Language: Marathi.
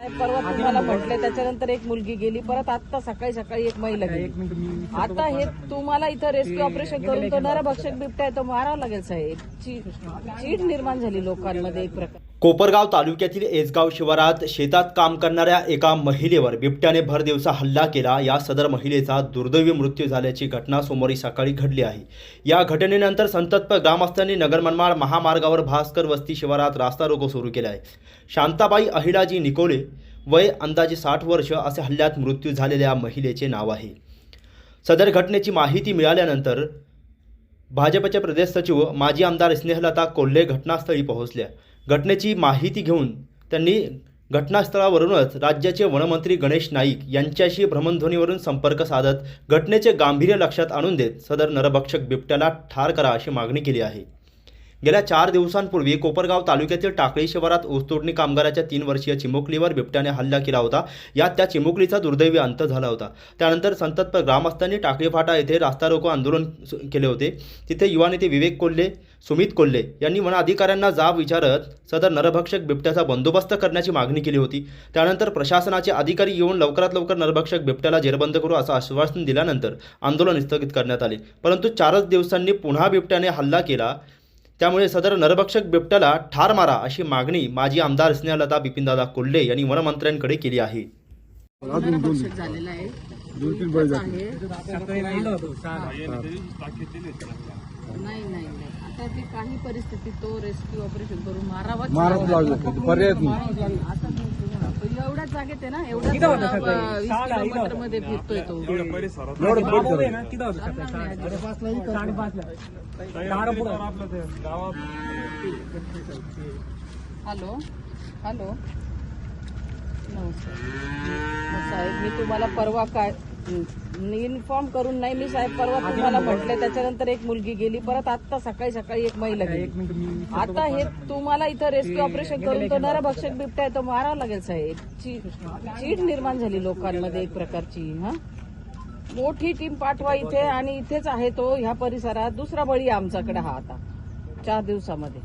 परवा तुम्हाला म्हटले त्याच्यानंतर एक मुलगी गेली परत आता सकाळी सकाळी एक महिला गेली. आता हे तुम्हाला इथं रेस्क्यू ऑपरेशन करून तो नरभक्षक बिबट्या आहे तो मारावा लागेल साहेब. चीड निर्माण झाली लोकांमध्ये एक प्रकार. कोपरगाव तालुक्यातील एसगाव शिवारात शेतात काम करणाऱ्या एका महिलेवर बिबट्याने भर दिवसा हल्ला केला. या सदर महिलेचा दुर्दैवी मृत्यू झाल्याची घटना सोमवारी सकाळी घडली आहे. या घटनेनंतर संतप्त ग्रामस्थांनी नगर मनमाड महामार्गावर भास्कर वस्ती शिवारात रास्ता रोको सुरू केला आहे शांताबाई अहिलाजी निकोले वय अंदाजे साठ वर्ष असे हल्ल्यात मृत्यू झालेल्या महिलेचे नाव आहे. सदर घटनेची माहिती मिळाल्यानंतर भाजपचे प्रदेश सचिव माजी आमदार स्नेहलता कोल्हे घटनास्थळी पोहोचल्या. घटनेची माहिती घेऊन त्यांनी घटनास्थळावरूनच राज्याचे वनमंत्री गणेश नाईक यांच्याशी भ्रमणध्वनीवरून संपर्क साधत घटनेचे गांभीर्य लक्षात आणून देत सदर नरभक्षक बिबट्याला ठार करा अशी मागणी केली आहे. गेल्या चार दिवसांपूर्वी कोपरगाव तालुक्यातील टाकळी शिवारात ऊसतोडणी कामगाराच्या तीन वर्षीय चिमुकलीवर बिबट्याने हल्ला केला होता. यात त्या चिमुकलीचा दुर्दैवी अंत झाला होता. त्यानंतर संतप्त ग्रामस्थांनी टाकळी फाटा येथे रास्ता रोको आंदोलन सु- केले होते. तिथे युवा नेते विवेक कोल्हे सुमित कोल्हे यांनी वन अधिकाऱ्यांना जाब विचारत सदर नरभक्षक बिबट्याचा बंदोबस्त करण्याची मागणी केली होती. त्यानंतर प्रशासनाचे अधिकारी येऊन लवकरात लवकर नरभक्षक बिबट्याला जेरबंद करू असं आश्वासन दिल्यानंतर आंदोलन स्थगित करण्यात आले. परंतु चारच दिवसांनी पुन्हा बिबट्याने हल्ला केला. त्यामुळे सदर नरभक्षक बिबट्याला ठार मारा अशी मागणी माजी आमदार स्नेहलता बिपिनदादा कोल्हे यांनी वनमंत्र्यांकडे केली आहे. नरभक्षक झालेला आहे एकच आहे नाही नाही नाही. आता ती काही परिस्थितीत तो रेस्क्यू ऑपरेशन करून मारावाच मारावंच लागलं. पर्यायच नाही. आता जागेत आहे ना मध्ये फिरतोय तो. हॅलो? हॅलो? नमस्कार. साहेब मी तुम्हाला परवा काय इन्फॉर्म करून नाही मी साहेब परवा तुम्हाला म्हटले त्याच्यानंतर एक मुलगी गेली परत आता सकाळी सकाळी एक महिला गेली. आता हे तुम्हाला इथं रेस्क्यू ऑपरेशन करून तो नरभक्षक बिबट्या आहे तो मारावा लागेल साहेब. चीड निर्माण झाली लोकांमध्ये एक प्रकारची हा? मोठी टीम पाठवा इथे आणि इथेच आहे तो ह्या परिसरात. दुसरा बळी आमच्याकडे हा आता चार दिवसामध्ये.